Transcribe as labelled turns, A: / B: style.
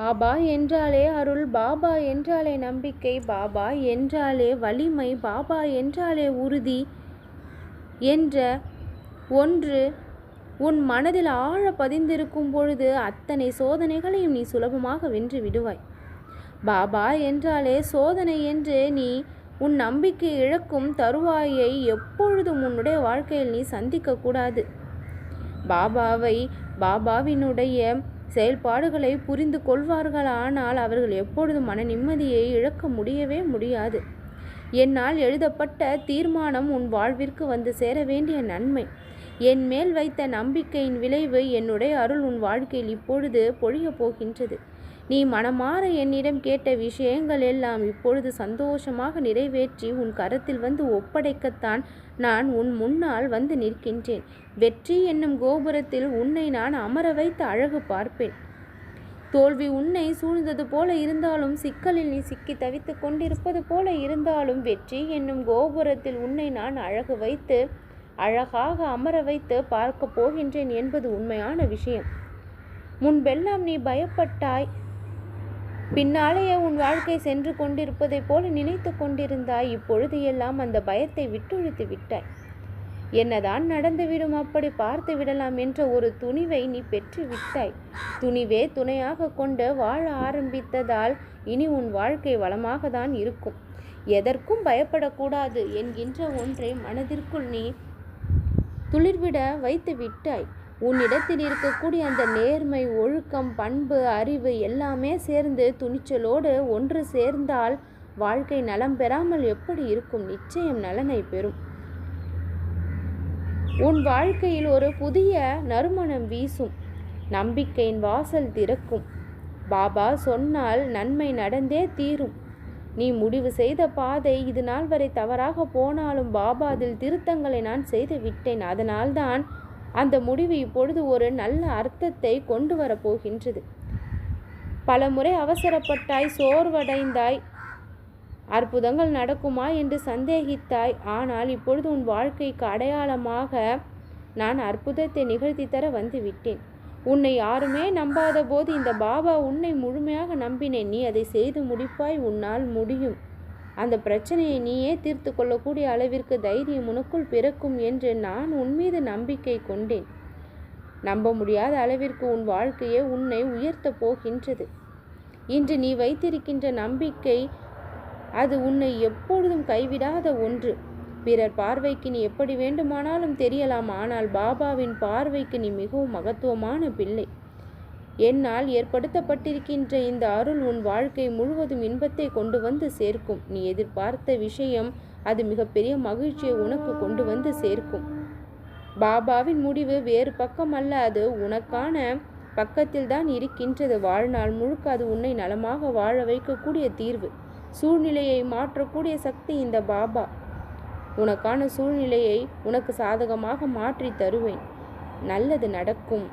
A: பாபா என்றாலே அருள் பாபா என்றாலே நம்பிக்கை பாபா என்றாலே வலிமை பாபா என்றாலே உறுதி என்ற ஒன்று உன் மனதில் ஆழ பதிந்திருக்கும் பொழுது அத்தனை சோதனைகளையும் நீ சுலபமாக வென்று விடுவாய். பாபா என்றாலே சோதனை என்று நீ உன் நம்பிக்கை இழக்கும் தருவாயை எப்பொழுதும் உன்னுடைய வாழ்க்கையில் நீ சந்திக்கக்கூடாது பாபாவை பாபாவினுடைய செயல்பாடுகளை புரிந்து கொள்வார்களானால் அவர்கள் எப்பொழுதும் மன நிம்மதியை இழக்க முடியவே முடியாது. என்னால் எழுதப்பட்ட தீர்மானம் உன் வாழ்விற்கு வந்து சேர வேண்டிய நன்மை. என் மேல் வைத்த நம்பிக்கையின் விளைவு என்னுடைய அருள் உன் வாழ்க்கையில் இப்பொழுது பொழியப் போகின்றது. நீ மனமாற என்னிடம் கேட்ட விஷயங்கள் எல்லாம் இப்பொழுது சந்தோஷமாக நிறைவேற்றி உன் கரத்தில் வந்து ஒப்படைக்கத்தான் நான் உன் முன்னால் வந்து நிற்கின்றேன். வெற்றி என்னும் கோபுரத்தில் உன்னை நான் அமர வைத்து அழகு பார்ப்பேன். தோல்வி உன்னை சூழ்ந்தது போல இருந்தாலும் சிக்கலில் நீ சிக்கி தவித்து கொண்டிருப்பது போல இருந்தாலும் வெற்றி என்னும் கோபுரத்தில் உன்னை நான் அழகு வைத்து அழகாக அமர வைத்து பார்க்க போகின்றேன் என்பது உண்மையான விஷயம். முன்பெல்லாம் நீ பயப்பட்டாய் பின்னாலேயே உன் வாழ்க்கை சென்று கொண்டிருப்பதைப் போல நினைத்து கொண்டிருந்தாய். இப்பொழுது எல்லாம் அந்த பயத்தை விட்டொழித்து விட்டாய். என்னதான் நடந்துவிடும் அப்படி பார்த்து விடலாம் என்ற ஒரு துணிவை நீ பெற்று விட்டாய். துணிவே துணையாக கொண்டு வாழ ஆரம்பித்ததால் இனி உன் வாழ்க்கை வளமாக தான் இருக்கும். எதற்கும் பயப்படக்கூடாது என்கின்ற ஒன்றை மனதிற்குள் நீ துளிர்விட வைத்து விட்டாய். உன்னிடத்தில் இருக்கக்கூடிய அந்த நேர்மை ஒழுக்கம் பண்பு அறிவு எல்லாமே சேர்ந்து துணிச்சலோடு ஒன்று சேர்ந்தால் வாழ்க்கை நலம் பெறாமல் எப்படி இருக்கும்? நிச்சயம் நலனை பெறும். உன் வாழ்க்கையில் ஒரு புதிய நறுமணம் வீசும். நம்பிக்கையின் வாசல் திறக்கும். பாபா சொன்னால் நன்மை நடந்தே தீரும். நீ முடிவு செய்த பாதை இது நாள் வரை தவறாக போனாலும் பாபா அதில் திருத்தங்களை நான் செய்து விட்டேன். அதனால்தான் அந்த முடிவு இப்பொழுது ஒரு நல்ல அர்த்தத்தை கொண்டு வரப்போகின்றது. பல முறை அவசரப்பட்டாய் சோர்வடைந்தாய் அற்புதங்கள் நடக்குமா என்று சந்தேகித்தாய். ஆனால் இப்பொழுது உன் வாழ்க்கைக்கு அடையாளமாக நான் அற்புதத்தை நிகழ்த்தி தர வந்து விட்டேன் உன்னை யாருமே நம்பாத போது இந்த பாபா உன்னை முழுமையாக நம்பினேன். நீ அதை செய்து முடிப்பாய் உன்னால் முடியும். அந்த பிரச்சனையை நீயே தீர்த்து கொள்ளக்கூடிய அளவிற்கு தைரியம் உனக்குள் பிறக்கும் என்று நான் உன் மீது நம்பிக்கை கொண்டேன். நம்ப முடியாத அளவிற்கு உன் வாழ்க்கையே உன்னை உயர்த்தப் போகின்றது. இன்று நீ வைத்திருக்கின்ற நம்பிக்கை அது உன்னை எப்பொழுதும் கைவிடாத ஒன்று. பிறர் பார்வைக்கு நீ எப்படி வேண்டுமானாலும் தெரியலாம் ஆனால் பாபாவின் பார்வைக்கு நீ மிகவும் மகத்துவமான பிள்ளை. என்னால் ஏற்படுத்தப்பட்டிருக்கின்ற இந்த அருள் உன் வாழ்க்கை முழுவதும் இன்பத்தை கொண்டு வந்து சேர்க்கும். நீ எதிர்பார்த்த விஷயம் அது மிகப்பெரிய மகிழ்ச்சியை உனக்கு கொண்டு வந்து சேர்க்கும். பாபாவின் முடிவு வேறு பக்கம் அல்ல. அது உனக்கான பக்கத்தில் தான் இருக்கின்றது. வாழ்நாள் முழுக்க அது உன்னை நலமாக வாழ வைக்கக்கூடிய தீர்வு. சூழ்நிலையை மாற்றக்கூடிய சக்தி இந்த பாபா. உனக்கான சூழ்நிலையை உனக்கு சாதகமாக மாற்றி தருவேன். நல்லது நடக்கும்.